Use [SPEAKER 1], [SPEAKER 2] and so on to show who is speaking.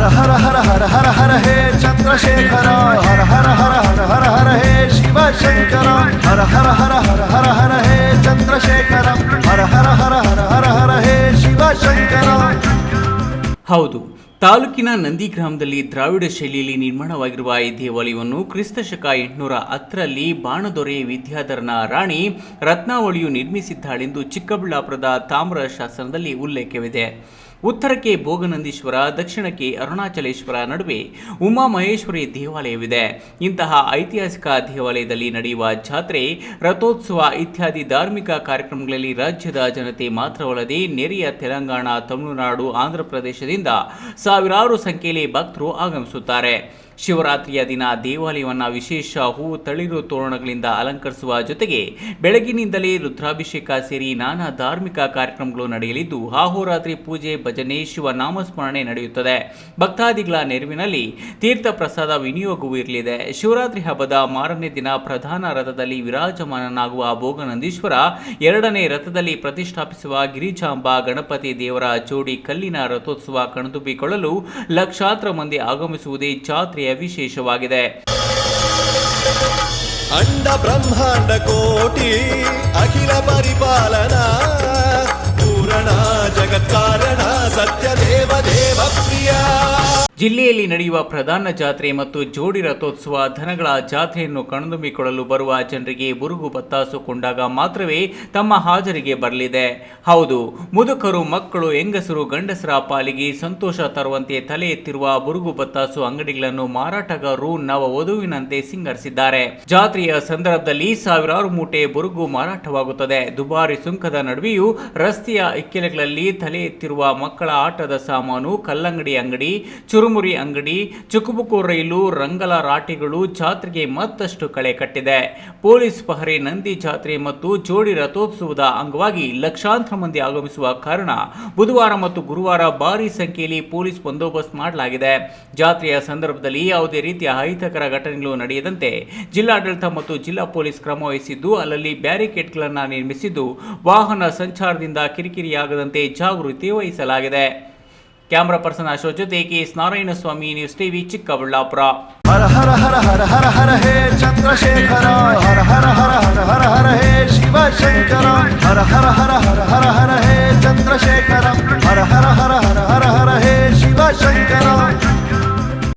[SPEAKER 1] ಹರ ಹರ ಹರ ಹರ ಹರ ಹರ ಹೇ ಚಂದ್ರಶೇಖರ ಹರ ಹರ ಹರ ಹರ ಹರ ಹರ ಹೇ ಶಿವಶಂಕರ ಹರ ಹರ ಹರ ಹರ ಹರ ಹರ ಹೇ ಚಂದ್ರಶೇಖರ ಹರ ಹರ ಹರ ಹರ ಹರ ಹರ ಹೇ ಶಿವಶಂಕರ
[SPEAKER 2] ಹೌದು ತಾಲೂಕಿನ ನಂದಿ ಗ್ರಾಮದಲ್ಲಿ ದ್ರಾವಿಡ ಶೈಲಿಯಲ್ಲಿ ನಿರ್ಮಾಣವಾಗಿರುವ ಈ ದೇವಾಲಯವನ್ನು ಕ್ರಿಸ್ತ ಶಕ ಎಂಟುನೂರ ಹತ್ತರಲ್ಲಿ ಬಾಣದೊರೆ ವಿದ್ಯಾಧರನ ರಾಣಿ ರತ್ನಾವಳಿಯು ನಿರ್ಮಿಸಿದ್ದಾಳೆಂದು ಚಿಕ್ಕಬಳ್ಳಾಪುರದ ತಾಮ್ರ ಶಾಸನದಲ್ಲಿ ಉಲ್ಲೇಖವಿದೆ ಉತ್ತರಕ್ಕೆ ಭೋಗನಂದೀಶ್ವರ, ದಕ್ಷಿಣಕ್ಕೆ ಅರುಣಾಚಲೇಶ್ವರ ನಡುವೆ ಉಮಾಮಹೇಶ್ವರಿ ದೇವಾಲಯವಿದೆ. ಇಂತಹ ಐತಿಹಾಸಿಕ ದೇವಾಲಯದಲ್ಲಿ ನಡೆಯುವ ಜಾತ್ರೆ, ರಥೋತ್ಸವ ಇತ್ಯಾದಿ ಧಾರ್ಮಿಕ ಕಾರ್ಯಕ್ರಮಗಳಲ್ಲಿ ರಾಜ್ಯದ ಜನತೆ ಮಾತ್ರವಲ್ಲದೆ ನೆರೆಯ ತೆಲಂಗಾಣ, ತಮಿಳುನಾಡು, ಆಂಧ್ರ ಪ್ರದೇಶದಿಂದ ಸಾವಿರಾರು ಸಂಖ್ಯೆಯಲ್ಲಿ ಭಕ್ತರು ಆಗಮಿಸುತ್ತಾರೆ. ಶಿವರಾತ್ರಿಯ ದಿನ ದೇವಾಲಯವನ್ನು ವಿಶೇಷ ಹೂವು ತಳಿರು ತೋರಣಗಳಿಂದ ಅಲಂಕರಿಸುವ ಜೊತೆಗೆ ಬೆಳಗಿನಿಂದಲೇ ರುದ್ರಾಭಿಷೇಕ ಸೇರಿ ನಾನಾ ಧಾರ್ಮಿಕ ಕಾರ್ಯಕ್ರಮಗಳು ನಡೆಯಲಿದ್ದು ಅಹೋರಾತ್ರಿ ಪೂಜೆ ಭಜನೆ ಶಿವ ನಾಮಸ್ಮರಣೆ ನಡೆಯುತ್ತದೆ. ಭಕ್ತಾದಿಗಳ ನೆರವಿನಲ್ಲಿ ತೀರ್ಥ ಪ್ರಸಾದ ವಿನಿಯೋಗವೂ ಇರಲಿದೆ. ಶಿವರಾತ್ರಿ ಹಬ್ಬದ ಮಾರನೇ ದಿನ ಪ್ರಧಾನ ರಥದಲ್ಲಿ ವಿರಾಜಮಾನನಾಗುವ ಭೋಗನಂದೀಶ್ವರ ಎರಡನೇ ರಥದಲ್ಲಿ ಪ್ರತಿಷ್ಠಾಪಿಸುವ ಗಿರಿಜಾಂಬ ಗಣಪತಿ ದೇವರ ಜೋಡಿ ಕಲ್ಲಿನ ರಥೋತ್ಸವ ಕಣ್ತುಂಬಿಕೊಳ್ಳಲು ಲಕ್ಷಾಂತರ ಮಂದಿ ಆಗಮಿಸುವುದೇ ಜಾತ್ರೆಯ ವಿಶೇಷವಾಗಿದೆ.
[SPEAKER 3] ಅಂಡ ಬ್ರಹ್ಮಾಂಡ ಕೋಟಿ ಅಖಿಲ ಪರಿಪಾಲನ దేవప్రియా.
[SPEAKER 2] ಜಿಲ್ಲೆಯಲ್ಲಿ ನಡೆಯುವ ಪ್ರಧಾನ ಜಾತ್ರೆ ಮತ್ತು ಜೋಡಿ ರಥೋತ್ಸವ ದನಗಳ ಜಾತ್ರೆಯನ್ನು ಕಣ್ತುಂಬಿಕೊಳ್ಳಲು ಬರುವ ಜನರಿಗೆ ಬುರುಗು ಬತ್ತಾಸು ಕೊಂಡಾಗ ಮಾತ್ರವೇ ತಮ್ಮ ಹಾಜರಿಗೆ ಬರಲಿದೆ. ಹೌದು, ಮುದುಕರು, ಮಕ್ಕಳು, ಹೆಂಗಸರು, ಗಂಡಸರ ಪಾಲಿಗೆ ಸಂತೋಷ ತರುವಂತೆ ತಲೆ ಎತ್ತಿರುವ ಬುರುಗು ಬತ್ತಾಸು ಅಂಗಡಿಗಳನ್ನು ಮಾರಾಟಗಾರರು ನವ ವಧುವಿನಂತೆ ಸಿಂಗರಿಸಿದ್ದಾರೆ. ಜಾತ್ರೆಯ ಸಂದರ್ಭದಲ್ಲಿ ಸಾವಿರಾರು ಮೂಟೆ ಬುರುಗು ಮಾರಾಟವಾಗುತ್ತದೆ. ದುಬಾರಿ ಸುಂಕದ ನಡುವೆಯೂ ರಸ್ತೆಯ ಇಕ್ಕೆಲೆಗಳಲ್ಲಿ ತಲೆ ಎತ್ತಿರುವ ಮಕ್ಕಳ ಆಟದ ಸಾಮಾನು, ಕಲ್ಲಂಗಡಿ ಅಂಗಡಿ ಚುರುಮುರಿ ಅಂಗಡಿ, ಚುಕುಬುಕು ರೈಲು, ರಂಗಲ ರಾಟಿಗಳು ಜಾತ್ರೆಗೆ ಮತ್ತಷ್ಟು ಕಳೆ ಕಟ್ಟಿದೆ. ಪೊಲೀಸ್ ಪಹರೆ, ನಂದಿ ಜಾತ್ರೆ ಮತ್ತು ಜೋಡಿ ರಥೋತ್ಸವದ ಅಂಗವಾಗಿ ಲಕ್ಷಾಂತರ ಮಂದಿ ಆಗಮಿಸುವ ಕಾರಣ ಬುಧವಾರ ಮತ್ತು ಗುರುವಾರ ಭಾರಿ ಸಂಖ್ಯೆಯಲ್ಲಿ ಪೊಲೀಸ್ ಬಂದೋಬಸ್ತ್ ಮಾಡಲಾಗಿದೆ. ಜಾತ್ರೆಯ ಸಂದರ್ಭದಲ್ಲಿ ಯಾವುದೇ ರೀತಿಯ ಅಹಿತಕರ ಘಟನೆಗಳು ನಡೆಯದಂತೆ ಜಿಲ್ಲಾಡಳಿತ ಮತ್ತು ಜಿಲ್ಲಾ ಪೊಲೀಸ್ ಕ್ರಮ ವಹಿಸಿದ್ದು, ಅಲ್ಲಲ್ಲಿ ಬ್ಯಾರಿಕೇಡ್ಗಳನ್ನು ನಿರ್ಮಿಸಿದ್ದು, ವಾಹನ ಸಂಚಾರದಿಂದ ಕಿರಿಕಿರಿಯಾಗದಂತೆ ಜಾಗೃತಿ ವಹಿಸಲಾಗಿದೆ. ಕ್ಯಾಮರಾ ಪರ್ಸನ್ ಅಶೋಕ್ ಜೊತೆ K S Narayanaswamy news TV Chikkaballapura
[SPEAKER 1] Hara Hara Hara Hara Hara Hara ಹೇ ಚಂದ್ರಶೇಖರ ಹರ ಹರ ಹರ